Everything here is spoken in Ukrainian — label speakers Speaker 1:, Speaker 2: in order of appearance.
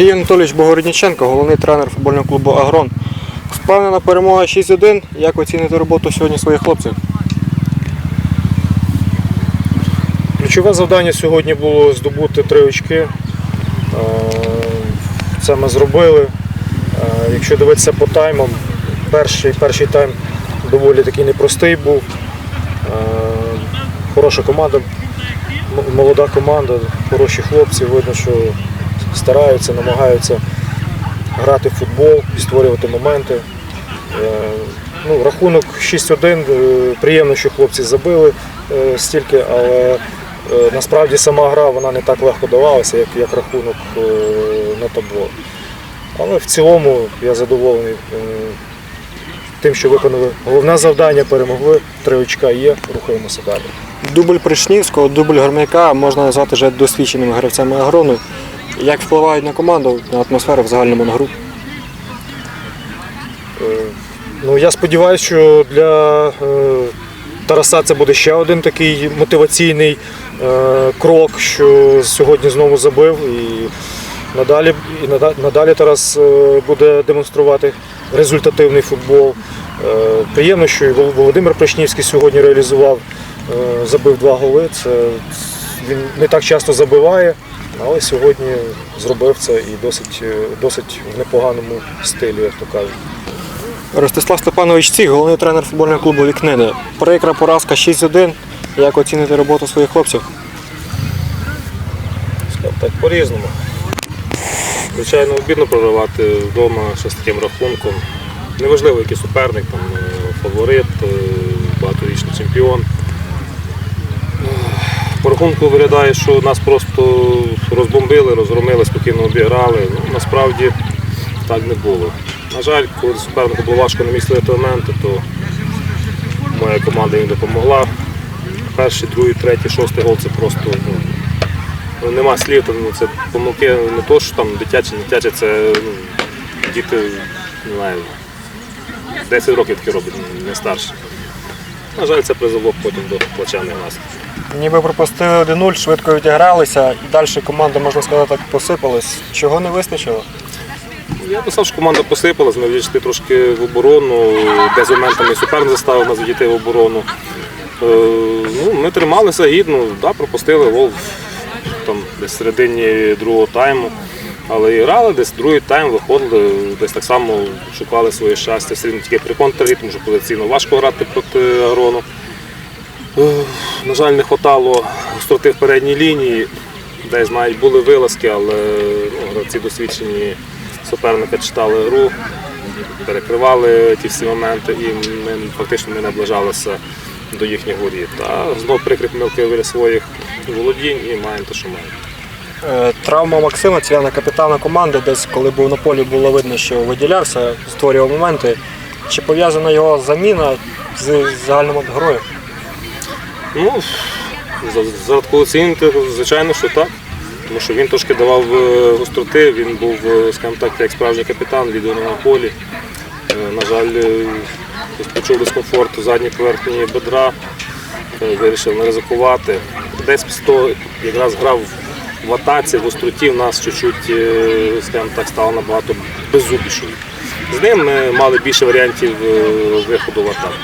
Speaker 1: Сергій Анатолійович Богородніченко, головний тренер футбольного клубу Агрон. Впевнена перемога 6-1. Як оціните роботу сьогодні своїх хлопців?
Speaker 2: Ключове завдання сьогодні було здобути три очки. Е, Це ми зробили. Е, Якщо дивитися по таймам, перший, перший тайм доволі такий непростий був. Е, Хороша команда, молода команда, хороші хлопці. Видно, що стараються, намагаються грати в футбол, створювати моменти. Е, Ну, рахунок 6-1. е, Приємно, що хлопці забили е, стільки, але насправді сама гра вона не так легко давалася, як, як рахунок на табло. Але в цілому я задоволений тим, що виконали головне завдання, перемогли, три очка є, рухаємося далі.
Speaker 1: Дубль Пришнівського, дубль Гармяка можна назвати вже досвідченими гравцями Агрону. Як впливають на команду, на атмосферу в загальному на гру?
Speaker 2: Е, Ну, я сподіваюся, що для е, Тараса це буде ще один такий мотиваційний е, крок, що сьогодні знову забив. І надалі, і надалі Тарас буде демонструвати результативний футбол. Приємно, що і Володимир Пришнівський сьогодні реалізував, забив два голи. Це, він не так часто забиває, але сьогодні зробив це і досить, е, досить в непоганому стилі, як то кажуть.
Speaker 1: Ростислав Степанович Цій, головний тренер футбольного клубу Вікнини. Прикра поразка 6-1. Як оціните роботу своїх хлопців?
Speaker 3: Так, по-різному. Звичайно, обідно програвати вдома ще з таким рахунком. Неважливо, який суперник, там, е, фаворит, е, багаторічний чемпіон. По рахунку виглядає, що нас просто розбомбили, розгромили, спокійно обіграли. Ну, насправді так не було. На жаль, коли супернику було важко на місці елементи, то моя команда їм допомогла. Перший, другий, третій, шостий гол це просто ну, Ну, Нема слів, там, ну, це помилки не то, що там дитячі, не дитячі, це ну, діти, не знаю, 10 років такі роблять, не старші. На жаль, це призвело потім до плачевних наслідків.
Speaker 1: Ніби пропустили 1-0, швидко відігралися, і далі команда, можна сказати, так посипалась. Чого не вистачило?
Speaker 3: Я писав, що команда посипалась, ми відійшли трошки в оборону, десь моментами суперник заставив нас відійти в оборону. Е, ну, ми трималися гідно, да, пропустили гол там, десь в середині другого тайму. Але і грали десь другий тайм, виходили, десь так само шукали своє щастя, все рівно тільки при контрі, тому що позиційно важко грати проти Агрону. Е, На жаль, не вистачало гостроти в передній лінії, десь навіть були вилазки, але ну, гравці досвідчені суперника читали гру, перекривали ті всі моменти і ми фактично не наближалися до їхніх воріт. А знов прикрі помилки біля своїх володінь і маємо те, що маємо.
Speaker 1: Е, Травма Максима, члена капітана команди, десь коли був на полі, було видно, що виділявся, створював моменти. Чи пов'язана його заміна з загальним грою?
Speaker 3: Ну, за, оцінити, звичайно, що так. Тому що він трошки давав е, гостроти, він був, е, скажімо так, як справжній капітан, лідером на полі. На жаль, почув дискомфорт у задній поверхні бедра, вирішив не ризикувати. Десь того якраз грав в атаці, в остроті в нас чуть-чуть, е, скажімо так, стало набагато беззубішою. З ним ми мали більше варіантів е, виходу в атаку.